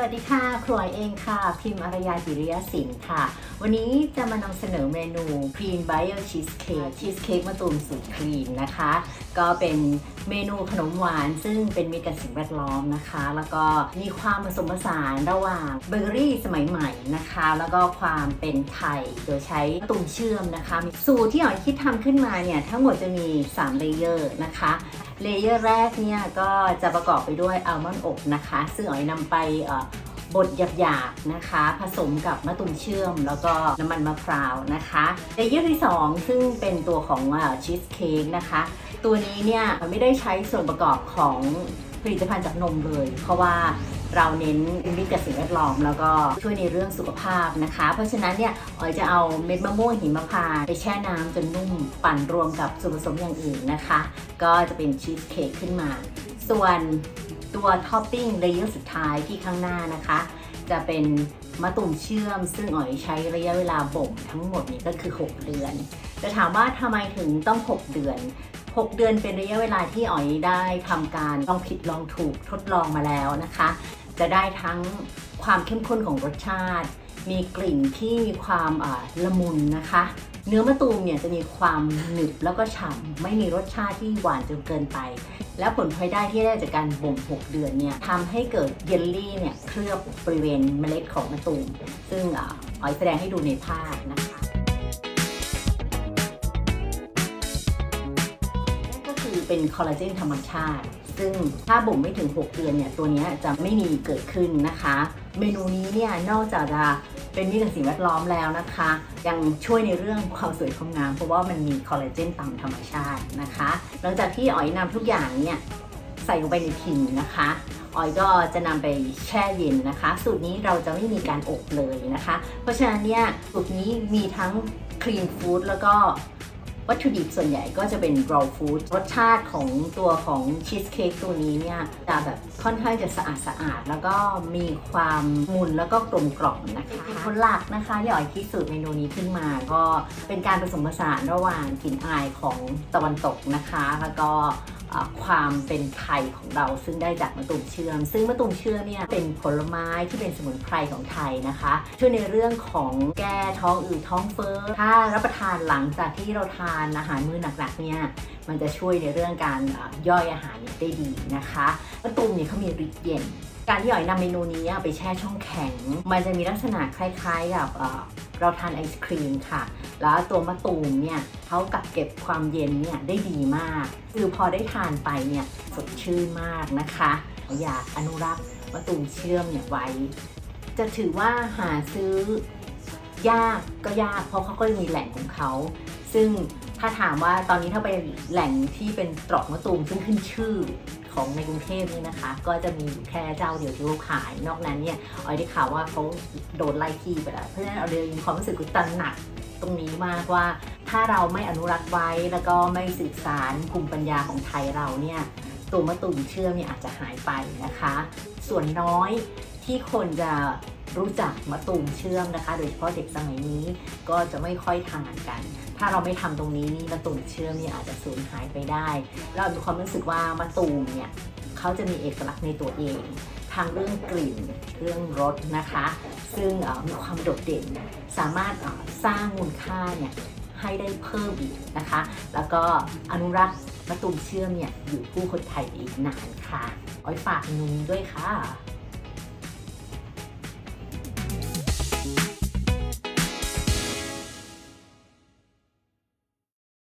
สวัสดีค่ะ ครัวเองค่ะ พิมพ์อารยาจิริยสินค่ะ วันนี้จะมานำเสนอเมนู Green Bio Cheesecake Cheesecake มะตูมสูตรคลีนนะคะ ก็เป็นเมนูขนมหวาน ซึ่งเป็นมิตรกับสิ่งแวดล้อมนะคะ แล้วก็มีความผสมผสานระหว่างเบเกอรี่สมัยใหม่นะคะ แล้วก็ความเป็นไทย โดยใช้มะตูมเชื่อมนะคะ สูตรที่อ๋อยคิดทำขึ้นมาเนี่ย ทั้งหมดจะมี3เลเยอร์นะคะ เลเยอร์แรกเนี่ยก็จะประกอบไปด้วยอัลมอนด์อบนะคะ ซึ่งอ๋อยนำไปบดหยาบๆนะคะ ผสมกับมะตูมเชื่อม แล้วก็น้ำมันมะพร้าวนะคะเลเยอร์ที่ 2 ซึ่งเป็นตัวของชีสเค้กนะคะ ตัวนี้เนี่ยไม่ได้ใช้ส่วนประกอบของผลิตภัณฑ์จากนมเลย เพราะว่า เราเน้นเป็นมิตรกับสิ่งแวดล้อมแล้วก็ช่วยในเรื่องสุขภาพนะคะ เพราะฉะนั้นเนี่ยอ๋อยจะเอาเม็ดมะม่วงหิมพานต์ไปแช่น้ำจนนุ่มปั่นรวมกับส่วนผสมอย่างอื่นนะคะ ก็จะเป็นชีสเค้กขึ้นมา ส่วนตัวท็อปปิ้งเลเยอร์สุดท้ายที่ข้างหน้านะคะ จะเป็นมะตูมเชื่อม ซึ่งอ๋อยใช้ระยะเวลาบ่มทั้งหมดนี่ก็คือ 6 เดือน จะถามว่าทำไมถึงต้อง 6 เดือน 6 เดือนเป็นระยะเวลาที่อ๋อยได้ทำการลองผิดลองถูกทดลองมาแล้วนะคะ จะได้ทั้งความเข้มข้นของรสชาติ มีกลิ่นที่มีความละมุนนะคะ เนื้อมะตูมเนี่ยจะมีความหนึบแล้วก็ฉ่ำไม่มีรสชาติที่หวานจนเกินไป และผลพลอยได้ที่ได้จากการบ่ม 6 เดือนเนี่ยทำให้เกิดเยลลี่เนี่ยเคลือบบริเวณเมล็ดของมะตูมซึ่งอ่าอ๋อยแสดงให้ดูในภาพนะคะ เป็นคอลลาเจนธรรมชาติ ซึ่งถ้าบ่มไม่ถึง 6 เดือนเนี่ย ตัวนี้จะไม่มีเกิดขึ้นนะคะ เมนูนี้เนี่ยนอกจากจะเป็นมิตรกับสิ่งแวดล้อมแล้วนะคะ ยังช่วยในเรื่องความสวยความงาม เพราะว่ามันมีคอลลาเจนตามธรรมชาตินะคะ หลังจากที่อ๋อยนำทุกอย่างเนี่ยใส่ลงไปในพิมพ์นะคะออยก็จะนำไปแช่เย็นนะคะ สูตรนี้เราจะไม่มีการอบเลยนะคะ เพราะฉะนั้นเนี่ยสูตรนี้มีทั้งคลีนฟู้ดแล้วก็ วัตถุดิบส่วนใหญ่ก็จะเป็น raw food รสชาติของตัวของชีสเค้กตัวนี้เนี่ยจะแบบค่อนข้างจะสะอาดสะอาด แล้วก็มีความมุนแล้วก็กลมกล่อมนะคะคนหลักนะคะที่อ๋อยคิดสูตรเมนูนี้ขึ้นมา ก็เป็นการผสมผสานระหว่างกลิ่นอายของตะวันตกนะคะ แล้วก็ ความเป็นไทยของเราซึ่งได้จากมะตูมเชื่อม ซึ่งมะตูมเชื่อมเนี่ยเป็นผลไม้ที่เป็นสมุนไพรของไทยนะคะ ช่วยในเรื่องของแก้ท้องอืดท้องเฟ้อถ้ารับประทานหลังจากที่เราทานอาหารมื้อหนักๆเนี่ยมันจะช่วยในเรื่องการย่อยอาหารได้ดีนะคะมะตูมเนี่ยเขามีฤทธิ์เย็น การที่อ๋อยนำเมนูนี้ไปแช่ช่องแข็ง มันจะมีลักษณะคล้ายๆกับ เราทานไอศครีมค่ะ แล้วตัวมะตูมเนี่ยเขากักเก็บความเย็นเนี่ยได้ดีมาก คือพอได้ทานไปเนี่ยสดชื่นมากนะคะ อยากอนุรักษ์มะตูมเชื่อมเนี่ยไว้ จะถือว่าหาซื้อยากก็ยากเพราะเขาก็มีแหล่งของเขา ซึ่งถ้าถามว่าตอนนี้ถ้าไปแหล่งที่เป็นตรอกมะตูมซึ่งขึ้นชื่อ ของในกรุงเทพนี่นะคะ ก็จะมีอยู่แค่เจ้าเดียวที่เขาขาย นอกนั้นเนี่ยออยได้ข่าวว่าเขาโดนไล่ที่ไปแล้วเพราะฉะนั้นเอาเลยมีความรู้สึกตระหนักตรงนี้มากว่าถ้าเราไม่อนุรักษ์ไว้แล้วก็ไม่สืบสารภูมิปัญญาของไทยเราเนี่ยตัวมะตูมเชื่อมเนี่ยอาจจะหายไปนะคะ ส่วนน้อยที่คนจะรู้จักมะตูมเชื่อมนะคะ โดยเฉพาะเด็กสมัยนี้ก็จะไม่ค่อยทานกัน ถ้าเราไม่ทำตรงนี้นี่มะตูมเชื่อมเนี่ยอาจจะสูญหายไปได้ เรามีความรู้สึกว่ามะตูมเนี่ยเขาจะมีเอกลักษณ์ในตัวเอง ทางเรื่องกลิ่นเรื่องรสนะคะ ซึ่งมีความโดดเด่น สามารถสร้างมูลค่าเนี่ยให้ได้เพิ่มอีกนะคะ แล้วก็อนุรักษ์มะตูมเชื่อมเนี่ยอยู่คู่คนไทยอีกนานค่ะ อ้อยฝากนูนี้ด้วยค่ะ